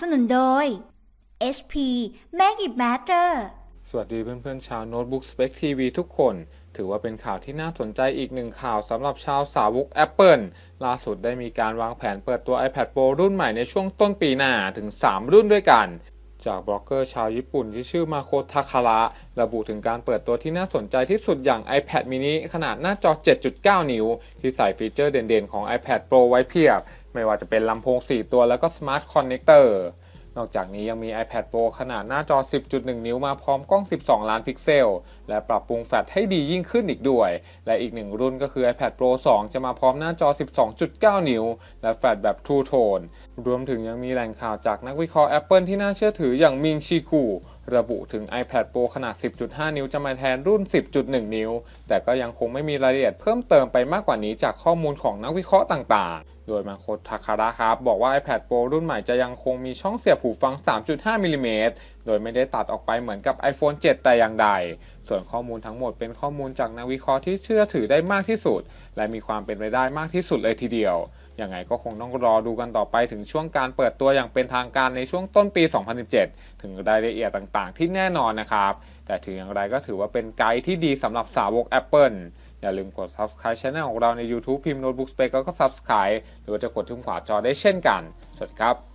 สนุนโดย HP Make it matter สวัสดีเพื่อนๆ ชาวโน้ตบุ๊ก Spec TV ทุกคน ถือว่าเป็นข่าวที่น่าสนใจอีกหนึ่งข่าวสำหรับชาวสาวก Apple ล่าสุดได้มีการวางแผนเปิดตัว iPad Pro รุ่นใหม่ในช่วงต้นปีหน้าถึง 3 รุ่นด้วยกัน จากบล็อกเกอร์ชาวญี่ปุ่นที่ชื่อมาโคทาคาระระบุถึงการเปิดตัวที่น่าสนใจที่สุดอย่าง iPad mini ขนาดหน้าจอ 7.9 นิ้ว ที่ใส่ฟีเจอร์เด่นๆ ของ iPad Pro ไว้เพียบ ไม่ว่าจะเป็นลำโพง 4 ตัวแล้วก็ Smart Connector นอกจากนี้ยังมี iPad Pro ขนาดหน้าจอ 10.1 นิ้วมาพร้อมกล้อง 12 ล้านพิกเซล และปรับปรุงแฟลชให้ดียิ่งขึ้นอีกด้วย และอีกหนึ่งรุ่นก็คือ iPad Pro 2 จะมาพร้อมหน้าจอ 12.9 นิ้ว และแฟลชแบบ True Tone รวมถึงยังมีแหล่งข่าวจากนักวิเคราะห์ Apple ที่น่าเชื่อถืออย่างมิงชีคู ระบุถึง iPad Pro ขนาด 10.5 นิ้วจะมาแทนรุ่น 10.1 นิ้ว แต่ก็ยังคงไม่มีรายละเอียดเพิ่มเติมไปมากกว่านี้จากข้อมูลของนักวิเคราะห์ต่างๆ โดยมาโคททาคาระครับ บอกว่า iPad Pro รุ่นใหม่จะยังคงมีช่องเสียบหูฟัง 3.5 มิลลิเมตร โดยไม่ได้ตัดออกไปเหมือนกับ iPhone 7 แต่อย่างใด ส่วนข้อมูลทั้งหมดเป็นข้อมูลจากนักวิเคราะห์ที่เชื่อถือได้มากที่สุด และมีความเป็นไปได้มากที่สุดเลยทีเดียว ยังไงก็คงต้องรอดูกันต่อไปถึงช่วงการเปิดตัวอย่างเป็นทางการในช่วงต้นปี 2017 ถึงรายละเอียดต่างๆ ที่แน่นอนนะครับ แต่ถึงอย่างไรก็ถือว่าเป็นไกด์ที่ดีสำหรับสาวก Apple อย่าลืมกด subscribe channel ของเราใน YouTube พิมพ์ Notebook Space แล้วก็ subscribe หรือว่าจะกดที่ขวาจอได้เช่นกัน สวัสดีครับ